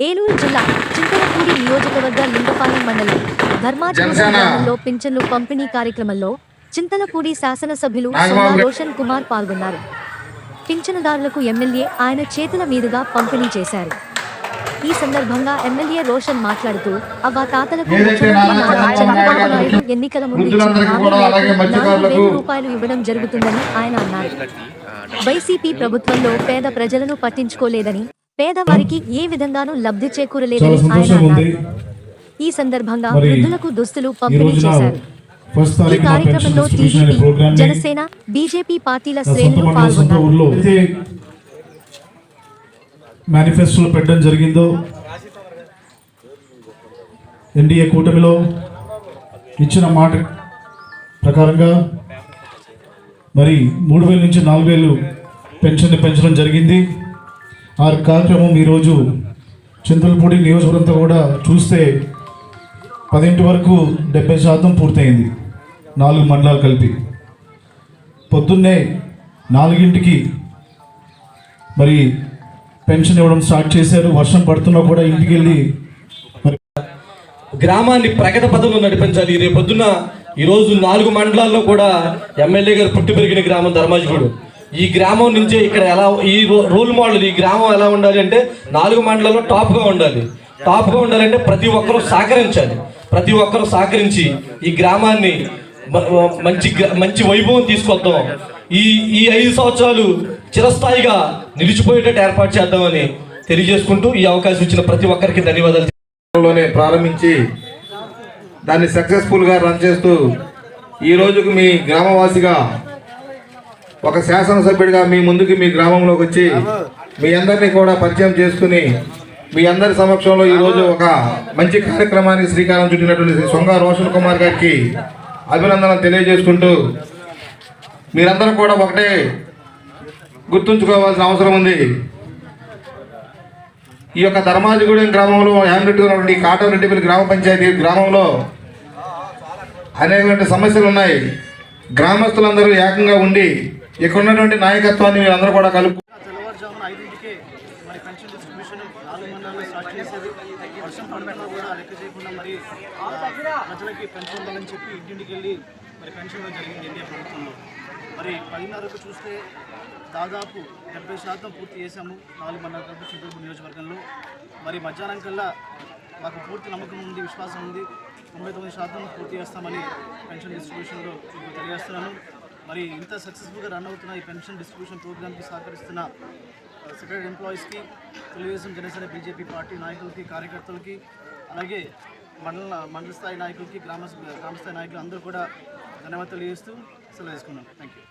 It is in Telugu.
ఏలూరు జిల్లా చింతలపూడి నియోజకవర్గ లింగపాలెం మండలం ధర్మాచరణ జనసేన. గ్రామంలో పింఛన్లు పంపిణీ కార్యక్రమంలో చింతలపూడి శాసనసభ్యులు. రోషన్ కుమార్ పాల్గొన్నారు పింఛనుదారులకు ఎమ్మెల్యే ఆయన చేతుల మీదుగా పంపిణీ చేశారు ఈ సందర్భంగా ఎమ్మెల్యే రోషన్ మాట్లాడుతూ అవ్వ తాతలకు చంద్రబాబు నాయుడు ఎన్నికల ముందు వేల రూపాయలు ఇవ్వడం జరుగుతుందని ఆయన అన్నారు వైసీపీ ప్రభుత్వంలో పేద ప్రజలను పట్టించుకోలేదని పేదవారికి ఏ విధంగానూ లబ్ధి చేకూరలేదని ఆయన అన్నారు. ఈ సందర్భంగా వృద్ధులకు దుస్తులు పంపిణీ చేశారు. ఈ కార్యక్రమంలో టీడీపీ జనసేన బీజేపీ పార్టీల శ్రేణులు పాల్గొన్నారు. మేనిఫెస్టోలో పెట్టడం జరిగిందో ఎన్డీఏ కూటమిలో ఇచ్చిన మాట ప్రకారంగా మరి మూడు వేల నుంచి నాలుగు వేలు పెన్షన్ పెంచడం జరిగింది. ఆ కార్యక్రమం ఈరోజు చింతలపూడి నియోజకవర్గంతో కూడా చూస్తే పదింటి వరకు డెబ్బై శాతం పూర్తయింది. నాలుగు మండలాలు కలిపి. పొద్దున్నే నాలుగింటికి మరి పెన్షన్ ఇవ్వడం స్టార్ట్ చేశారు. వర్షం పడుతున్నా కూడా ఇంటికి వెళ్ళి మరి గ్రామాన్ని ప్రగతి పదంలో నడిపించాలి. రేపు పొద్దున్న ఈరోజు నాలుగు మండలాల్లో కూడా ఎమ్మెల్యే గారు పుట్టి పెరిగిన గ్రామం ధర్మాజిగూడు ఈ గ్రామం నుంచే ఇక్కడ ఎలా ఈ రోల్ మోడల్ ఈ గ్రామం ఎలా ఉండాలి అంటే నాలుగు మండలాల్లో టాప్గా ఉండాలి. టాప్గా ఉండాలంటే ప్రతి ఒక్కరూ సహకరించాలి. ప్రతి ఒక్కరూ సహకరించి ఈ గ్రామాన్ని మంచి మంచి వైభవం తీసుకొద్దాం. ఈ ఈ ఐదు సంవత్సరాలు చిరస్థాయిగా నిలిచిపోయేటట్టు ఏర్పాటు చేద్దామని తెలియజేసుకుంటూ ఈ అవకాశం ఇచ్చిన ప్రతి ఒక్కరికి ధన్యవాదాలు. ప్రారంభించి దాన్ని సక్సెస్ఫుల్గా రన్ చేస్తూ ఈ రోజుకు మీ గ్రామవాసిగా ఒక శాసనసభ్యుడిగా మీ ముందుకి మీ గ్రామంలోకి వచ్చి మీ అందరినీ కూడా పరిచయం చేసుకుని మీ అందరి సమక్షంలో ఈరోజు ఒక మంచి కార్యక్రమానికి శ్రీకారం చుట్టినటువంటి శ్రీ సొంగ రోషన్ కుమార్ గారికి అభినందనలు తెలియజేసుకుంటూ మీరందరూ కూడా ఒకటే గుర్తుంచుకోవాల్సిన అవసరం ఉంది. ఈ యొక్క ధర్మాజిగూడెం గ్రామంలో హ్యాండ్రెడ్గా ఉన్నటువంటి గ్రామ పంచాయతీ గ్రామంలో అనేకమైన సమస్యలు ఉన్నాయి. గ్రామస్తులందరూ ఏకంగా ఉండి ఇక్కడ ఉన్నటువంటి నాయకత్వాన్ని మీరందరూ కూడా కలుపు తెల్లవారుజామున ఐదింటికే మరి పెన్షన్ డిస్ట్రిబ్యూషన్ నాలుగు మండలాల్లో స్టార్ట్ చేసేది. వర్షం పడుతున్నా కూడా లెక్క చేయకుండా మరి ప్రజలకి పెన్షన్ ఉండాలని చెప్పి ఇంటింటికి వెళ్ళి మరి పెన్షన్ జరిగింది ఇండియా ప్రభుత్వంలో. మరి పదిన్నరకు చూస్తే దాదాపు డెబ్బై శాతం పూర్తి చేశాము నాలుగు మండల కలిపి చింతూరు నియోజకవర్గంలో. మరి మధ్యాహ్నం కల్లా మాకు పూర్తి నమ్మకం ఉంది విశ్వాసం ఉంది. తొంభై తొమ్మిది శాతం పూర్తి చేస్తామని పెన్షన్ డిస్ట్రిబ్యూషన్లో మీకు తెలియజేస్తున్నాను. మరి ఇంత సక్సెస్ఫుల్గా రన్ అవుతున్న ఈ పెన్షన్ డిస్ట్రిబ్యూషన్ ప్రోగ్రామ్కి సహకరిస్తున్న సెక్రటరీ ఎంప్లాయీస్కి తెలుగుదేశం జనసేన బీజేపీ పార్టీ నాయకులకి కార్యకర్తలకి అలాగే మండల మండల స్థాయి నాయకులకి గ్రామ గ్రామస్థాయి నాయకులు అందరూ కూడా ధన్యవాదాలు తెలియజేస్తూ సెలవు తీసుకున్నాను థ్యాంక్ యూ